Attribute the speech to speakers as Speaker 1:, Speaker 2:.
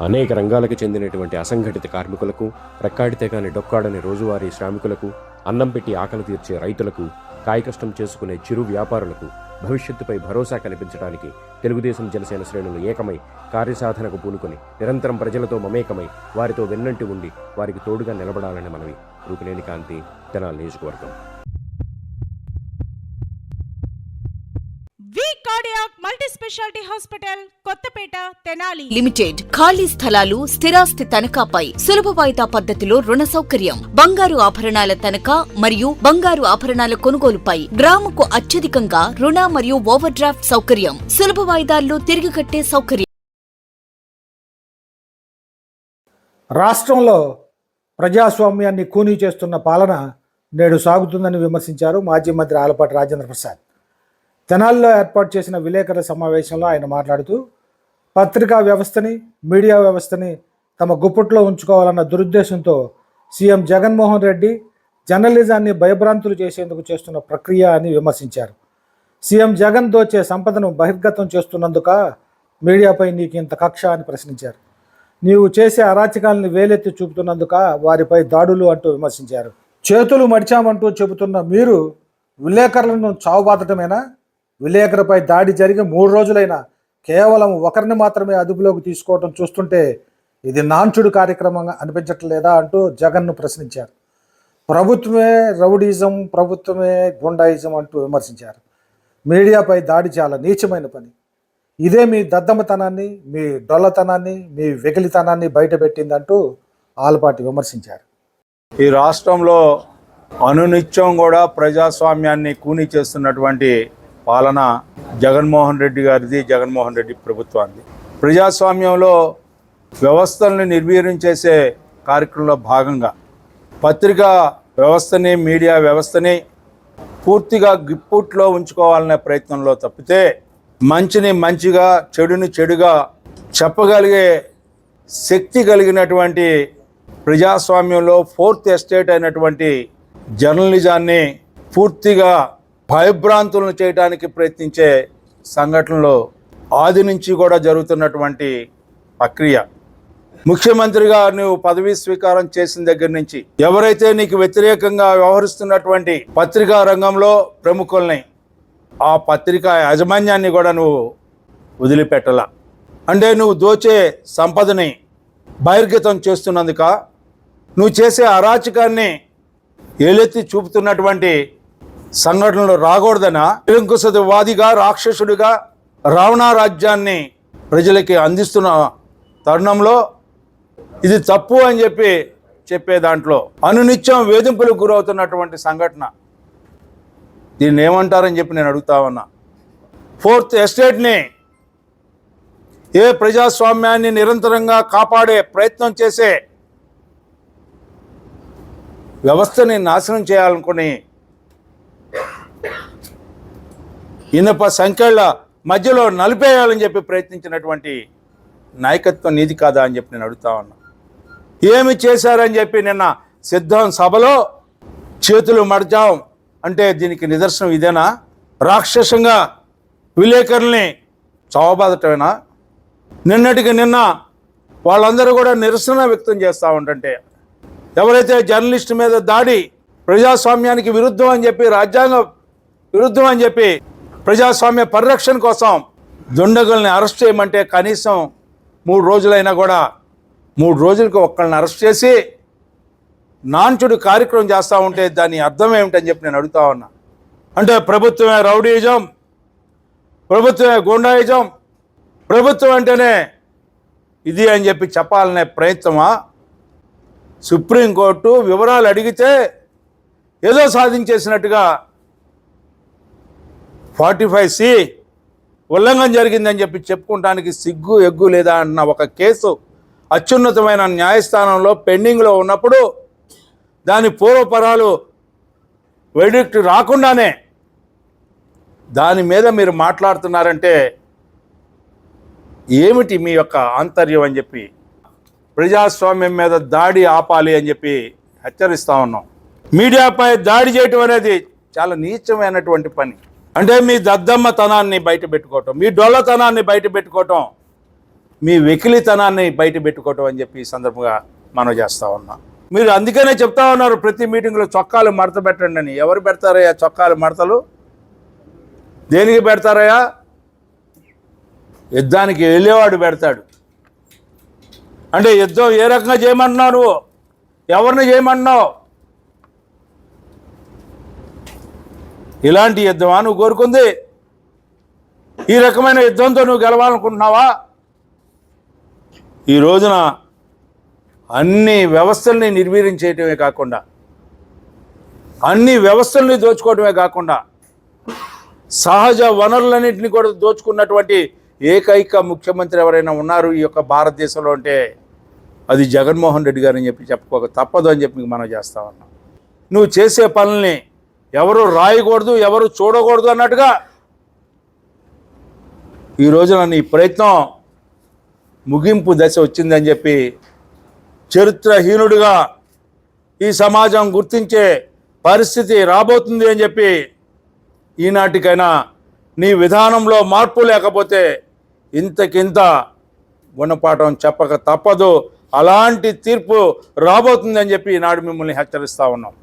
Speaker 1: అనేక రంగాలకు చెందినటువంటి అసంఘటిత కార్మికులకు రెక్కాడితే కాని డొక్కాడని రోజువారీ శ్రామికులకు అన్నం పెట్టి ఆకలి తీర్చే రైతులకు కాయకష్టం చేసుకునే చిరు వ్యాపారులకు భవిష్యత్తుపై భరోసా కల్పించడానికి తెలుగుదేశం జనసేన శ్రేణులు ఏకమై కార్యసాధనకు పూనుకొని నిరంతరం ప్రజలతో మమేకమై వారితో వెన్నంటి ఉండి వారికి తోడుగా నిలబడాలని మనవి. రూపినేని కాంతి తెనాలి నియోజకవర్గం.
Speaker 2: Speciality hospital Kothapeta Tenali.
Speaker 3: Limited. ఖాళీ స్థలాలు స్థిరాస్తి తనఖాపై సులభ వాయిదా పద్ధతిలో రుణ సౌకర్యం. బంగారు ఆభరణాల తనఖా మరియు బంగారు ఆభరణాల కొనుగోలుపై గ్రాముకు అత్యధికంగా రుణ మరియు ఓవర్ డ్రాఫ్ట్ సౌకర్యం. సులభ వాయిదాల్లో తిరిగి కట్టే సౌకర్యం.
Speaker 4: రాష్ట్రంలో ప్రజాస్వామ్యాన్ని కూనీ చేస్తున్న పాలన నేడు సాగుతుందని విమర్శించారు మాజీ మంత్రి ఆలపాటి రాజేంద్ర ప్రసాద్. తెనాలిలో ఏర్పాటు చేసిన విలేకరుల సమావేశంలో ఆయన మాట్లాడుతూ పత్రికా వ్యవస్థని మీడియా వ్యవస్థని తమ గుప్పట్లో ఉంచుకోవాలన్న దురుద్దేశంతో సీఎం జగన్మోహన్ రెడ్డి జర్నలిజాన్ని భయభ్రాంతులు చేసేందుకు చేస్తున్న ప్రక్రియ అని విమర్శించారు. సీఎం జగన్ దోచే సంపదను బహిర్గతం చేస్తున్నందుక మీడియాపై నీకు ఇంత కక్ష అని ప్రశ్నించారు. నీవు చేసే అరాచకాలను వేలెత్తి చూపుతున్నందుక వారిపై దాడులు అంటూ విమర్శించారు. చేతులు మడిచామంటూ చెబుతున్న మీరు విలేకరులను చావుబాతటమేనా? విలేకరుపై దాడి జరిగి మూడు రోజులైనా కేవలం ఒకరిని మాత్రమే అదుపులోకి తీసుకోవడం చూస్తుంటే ఇది నాంచుడు కార్యక్రమంగా అనిపించట్లేదా అంటూ జగన్ను ప్రశ్నించారు. ప్రభుత్వమే రౌడీజం ప్రభుత్వమే గుండాయిజం అంటూ విమర్శించారు. మీడియాపై దాడి చాలా నీచమైన పని. ఇదే మీ దద్దమ్మతనాన్ని మీ డొల్లతనాన్ని మీ వెకిలితనాన్ని బయటపెట్టిందంటూ ఆలపాటి విమర్శించారు.
Speaker 5: ఈ రాష్ట్రంలో అనునిత్యం కూడా ప్రజాస్వామ్యాన్ని కూనీ చేస్తున్నటువంటి పాలన జగన్మోహన్ రెడ్డి గారిది జగన్మోహన్ రెడ్డి ప్రభుత్వాన్ని ప్రజాస్వామ్యంలో వ్యవస్థల్ని నిర్వీర్యం చేసే కార్యక్రమంలో భాగంగా పత్రికా వ్యవస్థని మీడియా వ్యవస్థని పూర్తిగా గిప్పుట్లో ఉంచుకోవాలనే ప్రయత్నంలో తప్పితే మంచిని మంచిగా చెడుని చెడుగా చెప్పగలిగే శక్తి కలిగినటువంటి ప్రజాస్వామ్యంలో ఫోర్త్ ఎస్టేట్ అయినటువంటి జర్నలిజాన్ని పూర్తిగా భయభ్రాంతులను చేయడానికి ప్రయత్నించే సంఘటనలు ఆది నుంచి కూడా జరుగుతున్నటువంటి ప్రక్రియ. ముఖ్యమంత్రిగా నువ్వు పదవీ స్వీకారం చేసిన దగ్గర నుంచి ఎవరైతే నీకు వ్యతిరేకంగా వ్యవహరిస్తున్నటువంటి పత్రికా రంగంలో ప్రముఖుల్ని ఆ పత్రికా యాజమాన్యాన్ని కూడా నువ్వు వదిలిపెట్టలా. అంటే నువ్వు దోచే సంపదని బహిర్గతం చేస్తున్నందుక నువ్వు చేసే అరాచకాన్ని ఏలెత్తి చూపుతున్నటువంటి సంఘటనలు రాకూడదన? నిరంకుశవాదిగా రాక్షసుడిగా రావణారాజ్యాన్ని ప్రజలకి అందిస్తున్న తరుణంలో ఇది తప్పు అని చెప్పి చెప్పే దాంట్లో అనునిత్యం వేధింపులకు గురవుతున్నటువంటి సంఘటన. దీన్ని ఏమంటారని చెప్పి నేను అడుగుతా ఉన్నా. ఫోర్త్ ఎస్టేట్ని ఏ ప్రజాస్వామ్యాన్ని నిరంతరంగా కాపాడే ప్రయత్నం చేసే వ్యవస్థని నాశనం చేయాలనుకుని ఇనప సంఖ్యల మధ్యలో నలిపేయాలని చెప్పి ప్రయత్నించినటువంటి నాయకత్వం నీది కాదా అని చెప్పి నేను అడుగుతా ఉన్నా. ఏమి చేశారని చెప్పి నిన్న సిద్ధం సభలో చేతులు మడచాం అంటే దీనికి నిదర్శనం ఇదేనా? రాక్షసంగా విలేకరుల్ని చావబాదటమేనా? నిన్నటికి నిన్న వాళ్ళందరూ కూడా నిరసన వ్యక్తం చేస్తూ ఉంటుంటే ఎవరైతే జర్నలిస్ట్ మీద దాడి ప్రజాస్వామ్యానికి విరుద్ధం అని చెప్పి రాజ్యాంగ విరుద్ధం అని చెప్పి ప్రజాస్వామ్య పరిరక్షణ కోసం దుండగుల్ని అరెస్ట్ చేయమంటే కనీసం మూడు రోజులైనా కూడా మూడు రోజులకు ఒక్కళ్ళని అరెస్ట్ చేసి నాంచుడు కార్యక్రమం చేస్తూ ఉంటే దాని అర్థం ఏమిటని చెప్పి నేను అడుగుతా ఉన్నా. అంటే ప్రభుత్వమే రౌడీజం ప్రభుత్వమే గుండాయిజం ప్రభుత్వం అంటేనే ఇది అని చెప్పి చెప్పాలనే ప్రయత్నమా? సుప్రీంకోర్టు వివరాలు అడిగితే ఏదో సాధించేసినట్టుగా ఫార్టీ ఫైవ్ సి ఉల్లంఘన జరిగిందని చెప్పి చెప్పుకోవడానికి సిగ్గు ఎగ్గు లేదా అన్న ఒక కేసు అత్యున్నతమైన న్యాయస్థానంలో పెండింగ్లో ఉన్నప్పుడు దాని పూర్వపరాలు వెడిక్ట్ రాకుండానే దాని మీద మీరు మాట్లాడుతున్నారంటే ఏమిటి మీ యొక్క ఆంతర్యం అని చెప్పి ప్రజాస్వామ్యం మీద దాడి ఆపాలి అని చెప్పి హెచ్చరిస్తూ ఉన్నాం. మీడియాపై దాడి చేయటం అనేది చాలా నీచమైనటువంటి పని. అంటే మీ దద్దమ్మతనాన్ని బయట పెట్టుకోవటం మీ డొల్లతనాన్ని బయట పెట్టుకోవటం మీ వెకిలితనాన్ని బయట పెట్టుకోవటం అని చెప్పి ఈ సందర్భంగా మనం చేస్తా ఉన్నాం. మీరు అందుకనే చెప్తా ఉన్నారు ప్రతి మీటింగ్లో చొక్కాలు మడత పెట్టండి అని. ఎవరు పెడతారయ్యా చొక్కాలు మడతలు? దేనికి పెడతారయ్యా? యుద్ధానికి వెళ్ళేవాడు పెడతాడు. అంటే యుద్ధం ఏ రకంగా చేయమంటున్నావు నువ్వు? ఎవరిని చేయమంటున్నావు? ఇలాంటి యుద్ధమా నువ్వు కోరుకుంది? ఈ రకమైన యుద్ధంతో నువ్వు గెలవాలనుకుంటున్నావా? ఈ రోజున అన్ని వ్యవస్థల్ని నిర్వీర్యం చేయటమే కాకుండా అన్ని వ్యవస్థల్ని దోచుకోవటమే కాకుండా సహజ వనరులన్నింటినీ కూడా దోచుకున్నటువంటి ఏకైక ముఖ్యమంత్రి ఎవరైనా ఉన్నారు ఈ యొక్క భారతదేశంలో అంటే అది జగన్మోహన్ రెడ్డి గారు అని చెప్పి చెప్పుకోక తప్పదు అని చెప్పి మనం చేస్తా ఉన్నాం. నువ్వు చేసే పనుల్ని ఎవరు రాయకూడదు ఎవరు చూడకూడదు అన్నట్టుగా ఈ రోజున నీ ప్రయత్నం ముగింపు దశ వచ్చిందని చెప్పి చరిత్రహీనుడిగా ఈ సమాజం గుర్తించే పరిస్థితి రాబోతుంది అని చెప్పి ఈనాటికైనా నీ విధానంలో మార్పు లేకపోతే ఇంతకింత గుణపాఠం చెప్పక తప్పదు. అలాంటి తీర్పు రాబోతుందని చెప్పి ఈనాడు మిమ్మల్ని హెచ్చరిస్తూ ఉన్నాం.